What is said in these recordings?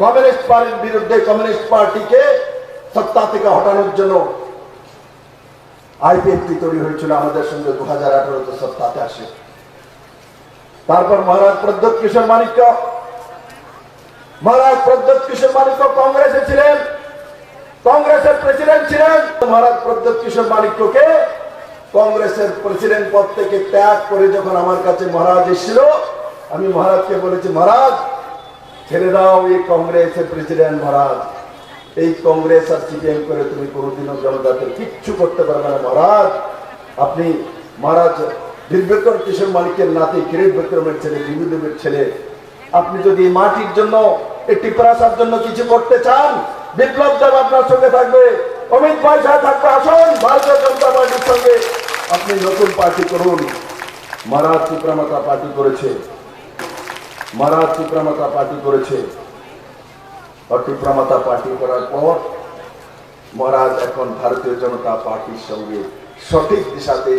Communist পার্টির বিরুদ্ধে communist পার্টিকে সত্তা থেকে হটানোর জন্য আইপিএফটি তৈরি হয়েছিল আমাদের সঙ্গে দু হাজার আঠারোতে সত্তাতে আসে। তারপর মহারাজ প্রদ্যোৎ কিশোর মানিক্য মহারাজ প্রদ্যোৎ কিশোর মানিক্য কংগ্রেসে ছিলেন, কংগ্রেসের প্রেসিডেন্ট ছিলেন। মহারাজ প্রদ্যোৎ কিশোর মানিক্যকে কংগ্রেসের প্রেসিডেন্ট পদ থেকে ত্যাগ করে যখন আমার কাছে মহারাজ এসেছিল, আমি মহারাজকে বলেছি, মহারাজ ছেড়ে দাও এই কংগ্রেসের প্রেসিডেন্ট মহারাজ। এই কংগ্রেস আর সিপিএম করে তুমি কোনোদিনও জনতাকে কিচ্ছু করতে পারবে না মহারাজ। আপনি মহারাজ বীরবিক্রম কিশোর মালিকের নাতি কিরিট বিক্রমের ছেলে বিভুদেবের ছেলে। আপনি যদি মাটির জন্য একটি প্রাসার জন্য কিছু করতে চান, বিপ্লব দেব আপনার সঙ্গে থাকবে, অমিত ভাই সাহেব থাকবে, আসুন, ভারতীয় জনতা পার্টির সঙ্গে। আপনি নতুন পার্টি করুন। মহারাজ চিত্রামাতা পার্টি করেছে। মহারাজ চিত্রামাতা পার্টি করেছে। অটিপ্রামাতা পার্টি করার পর মহারাজ এখন ভারতীয় জনতা পার্টির সঙ্গে সঠিক দিশাতে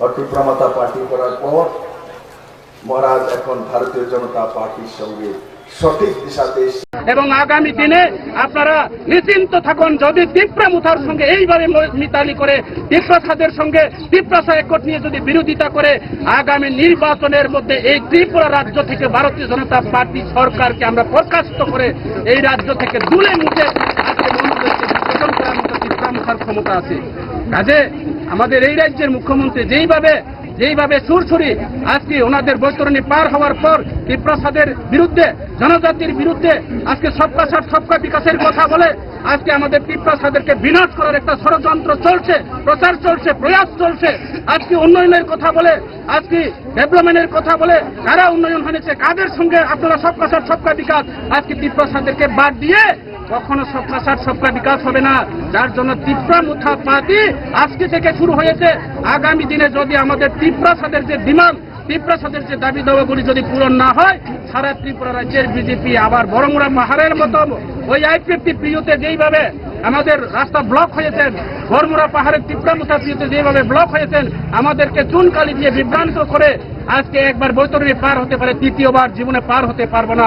অটিপ্রামাতা পার্টি করার পর মহারাজ এখন ভারতীয় জনতা পার্টির সঙ্গে এবং আগামী দিনে আপনারা নিশ্চিন্ত থাকুন, যদি তিপ্রা মুথার সঙ্গে এইবারে মিতালি করে, তিপ্রাসাদের সঙ্গে তিপ্রাসা একট নিয়ে যদি বিরোধিতা করে, আগামী নির্বাচনের মধ্যে এই ত্রিপুরা রাজ্য থেকে ভারতীয় জনতা পার্টি সরকারকে আমরা বরখাস্ত করে এই রাজ্য থেকে দুলে মুখে আজকে ক্ষমতা আছে। কাজে আমাদের এই রাজ্যের মুখ্যমন্ত্রী যেইভাবে যেইভাবে সুরসুরি আজকে ওনাদের বৈতরণী পার হওয়ার পর বিপ্রসাদের বিরুদ্ধে, জনজাতির বিরুদ্ধে আজকে সবকা সাথ, সবকা বিকাশের কথা বলে আজকে আমাদের পিপ্রাসাদেরকে বিনাশ করার একটা ষড়যন্ত্র চলছে, প্রচার চলছে, প্রয়াস চলছে। আজকে উন্নয়নের কথা বলে, আজকে ডেভেলপমেন্টের কথা বলে কারা উন্নয়ন হয়েছে, কাদের সঙ্গে আপনারা সবকা সাথ, সবকা বিকাশ? আজকে পিপ্রাসাদেরকে বাদ দিয়ে কখনো সবকা সাথ সবকা বিকাশ হবে না। যার জন্য তীব্রা মুথা পার্টি আজকে থেকে শুরু হয়েছে। আগামী দিনে যদি আমাদের তীব্রাসাদের যে ডিমান্ড তীব্রাসাদের যে দাবি দাওয়াগুলি যদি পূরণ না হয়, সারা ত্রিপুরা রাজ্যের বিজেপি আবার বড়মুড়া পাহাড়ের মতো ওই আইপিএফটি প্রিয়তে যেইভাবে আমাদের রাস্তা ব্লক হয়েছেন, বড়মুড়া পাহাড়ের তীব্রামুথা প্রিয়তে যেভাবে ব্লক হয়েছেন, আমাদেরকে চুনকালি দিয়ে বিভ্রান্ত করে আজকে একবার বৈতরণী পার হতে পারে, তৃতীয়বার জীবনে পার হতে পারব না।